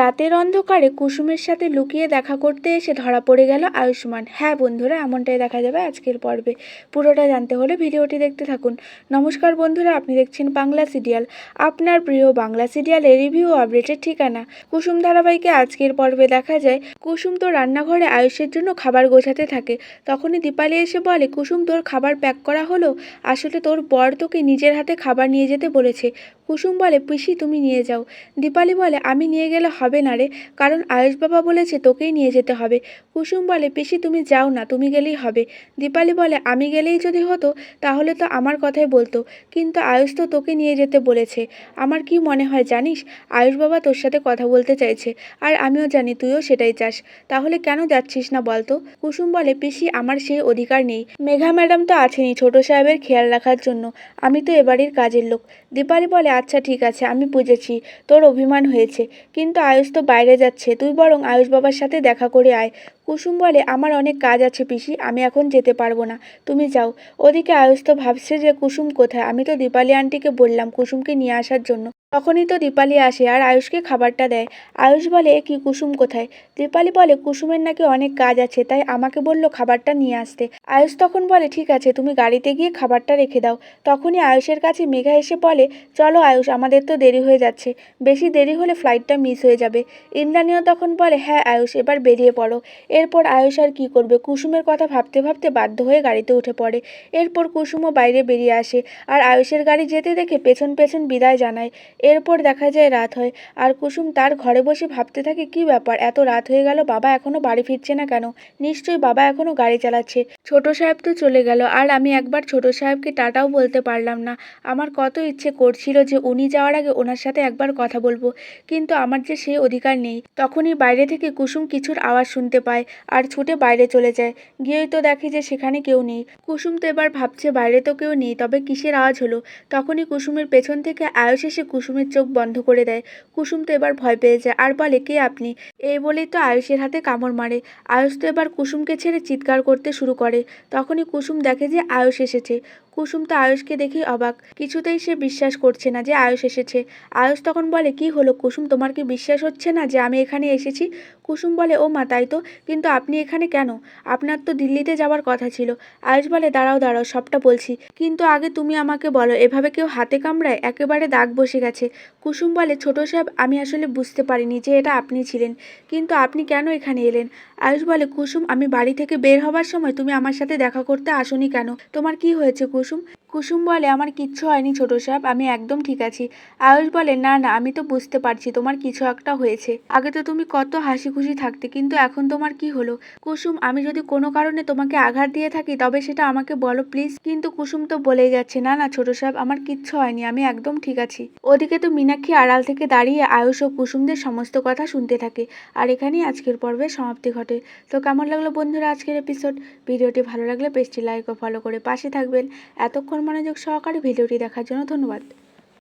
রাতের অন্ধকারে কুসুমের সাথে লুকিয়ে দেখা করতে এসে ধরা পড়ে গেল আয়ুষ্মান। হ্যাঁ বন্ধুরা, এমনটাই দেখা যাবে আজকের পর্বে। পুরোটা জানতে হলে ভিডিওটি দেখতে থাকুন। নমস্কার বন্ধুরা, আপনি দেখছেন বাংলা সিরিয়াল। আপনার প্রিয় বাংলা সিরিয়ালের রিভিউ আপডেটের ঠিকানা। কুসুম ধারাবাহিকে আজকের পর্বে দেখা যায়, কুসুম তো রান্নাঘরে আয়ুষের জন্য খাবার গোছাতে থাকে। তখনই দীপালি এসে বলে, কুসুম, তোর খাবার প্যাক করা হলো? আসলে তোর বর তোকে নিজের হাতে খাবার নিয়ে যেতে বলেছে। কুসুম বলে, পিসি, তুমি নিয়ে যাও। দীপালি বলে, আমি নিয়ে গেলে হবে না রে। কারণ আয়ুষ বাবা বলেছে তোকেই নিয়ে যেতে হবে। কুসুম বলে, পিসি, তুমি যাও না, তুমি গেলেই হবে। দীপালি বলে, আমি গেলেই যদি হতো, তাহলে তো আমার কথাই বলতো। কিন্তু আয়ুষ তো তোকে নিয়ে যেতে বলেছে। আমার কি মনে হয় জানিস? আয়ুষ বাবা তোর সাথে কথা বলতে চাইছে, আর আমিও জানি তুইও সেটাই চাস। তাহলে কেন যাচ্ছিস না বলতো? কুসুম বলে, পিসি, আমার সেই অধিকার নেই। মেঘা ম্যাডাম তো আছেনই ছোট সাহেবের খেয়াল রাখার জন্য। আমি তো এবাড়ির কাজের লোক। দীপালি বলে আচ্ছা ঠিক আছে, আমি বুঝেছি, তোর অভিমান হয়েছে। কিন্তু আয়ুষ তো বাইরে যাচ্ছে। তুই বরং আয়ুষ বাবার সাথে দেখা করে আয়। কুসুম বলে, আমার অনেক কাজ আছে পিসি, আমি এখন যেতে পারব না। তুমি যাও। ওদিকে আয়ুস্ত ভাবছে যে, কুসুম কোথায়? আমি তো দীপালি আন্টিকে বললাম কুসুমকে নিয়ে আসার জন্য। তখনই তো দীপালি আসে আর আয়ুষকে খাবারটা দেয়। আয়ুষ বলে, "এ কি কুসুম কোথায়? দীপালি বলে, কুসুমের নাকি অনেক কাজ আছে, তাই আমাকে বলল খাবারটা নিয়ে আসতে। আয়ুষ তখন বলে, ঠিক আছে, তুমি গাড়িতে গিয়ে খাবারটা রেখে দাও। তখনই আয়ুষের কাছে মেঘা এসে বলে, চলো আয়ুষ, আমাদের তো দেরি হয়ে যাচ্ছে। বেশি দেরি হলে ফ্লাইটটা মিস হয়ে যাবে। ইন্দ্রাণীও তখন বলে হ্যাঁ আয়ুষ, এবার বেরিয়ে পড়ো। এরপর আয়ুষ আর কী করবে? কুসুমের কথা ভাবতে ভাবতে বাধ্য হয়ে গাড়িতে উঠে পড়ে। এরপর কুসুমও বাইরে বেরিয়ে আসে আর আয়ুষের গাড়ি যেতে দেখে পেছন পেছন বিদায় জানায়। এরপর দেখা যায় রাত হয়। আর কুসুম তার ঘরে বসে ভাবতে থাকে, কি ব্যাপার? এত রাত হয়ে গেল, বাবা এখনও বাড়ি ফিরছে না কেন? নিশ্চয়ই বাবা এখনও গাড়ি চালাচ্ছে। ছোট সাহেব তো চলে গেল, আর আমি একবার ছোট সাহেবকে টাটাও বলতে পারলাম না। আমার কত ইচ্ছে করছিল যে উনি যাওয়ার আগে ওনার সাথে একবার কথা বলব, কিন্তু আমার যে সেই অধিকার নেই। তখনই বাইরে থেকে কুসুম কিছুর আওয়াজ শুনতে পায় আর ছুটে বাইরে চলে যায়। গিয়েই তো দেখে যে সেখানে কেউ নেই। কুসুম তো এবার ভাবছে, বাইরে তো কেউ নেই, তবে কিসের আওয়াজ হলো? তখনই কুসুমের পেছন থেকে আয়ুষ এসে কুসুমের চোখ বন্ধ করে দেয়। কুসুম তো এবার ভয় পেয়ে যায়, আর বলে কে আপনি? এই বলেই তো আয়ুষের হাতে কামড় মারে। আয়ুষ তো এবার কুসুমকে ছেড়ে চিৎকার করতে শুরু করে। তখনই কুসুম দেখে যে আয়ুষ এসেছে। কুসুম তো আয়ুষকে দেখেই অবাক। কিছুতেই সে বিশ্বাস করছে না যে আয়ুষ এসেছে। আয়ুষ তখন বলে, কি হলো কুসুম? তোমার কি বিশ্বাস হচ্ছে না যে আমি এখানে এসেছি? কুসুম বলে ও মা তাই তো। কিন্তু আপনি এখানে কেন? আপনার তো দিল্লিতে যাওয়ার কথা ছিল। আয়ুষ বলে, দাঁড়াও দাঁড়াও, সবটা বলছি। কিন্তু আগে তুমি আমাকে বলো, এভাবে কেউ হাতে কামড়ায়? একেবারে দাগ বসে গেছে। কুসুম বলে, ছোট সাহেব, আমি আসলে বুঝতে পারিনি যে এটা আপনি ছিলেন। কিন্তু আপনি কেন এখানে এলেন? আয়ুষ বলে, কুসুম, আমি বাড়ি থেকে বের হবার সময় তুমি আমার সাথে দেখা করতে আসনি কেন? তোমার কি হয়েছে কুসুম? কুসুম বলে, আমার কিচ্ছু হয়নি ছোট সাহেব, আমি একদম ঠিক আছি। আয়ুষ বলে, না না, আমি তো বুঝতে পারছি, তোমার কিছু একটা হয়েছে। আগে তো তুমি কত হাসি খুশি থাকতে, কিন্তু এখন তোমার কি হলো? কুসুম, আমি যদি কোনো কারণে তোমাকে আঘাত দিয়ে থাকি, তবে সেটা আমাকে বলো, প্লিজ। কিন্তু কুসুম তো বলেই যাচ্ছে, না না, ছোট সাহেব, আমার কিচ্ছু হয়নি, আমি একদম ঠিক আছি। ওদিকে তো মীনাক্ষী আড়াল থেকে দাঁড়িয়ে আয়ুষ ও কুসুমদের সমস্ত কথা শুনতে থাকে। আর এখানেই আজকের পর্বের সমাপ্তি ঘটে। তো কেমন লাগল বন্ধুরা আজকের এপিসোড ভিডিওটি ভালো লাগলে পেজটি লাইক ও ফলো করে পাশে থাকবেন। এতক্ষণ মনোযোগ সহকারে ভিডিওটি দেখার জন্য ধন্যবাদ।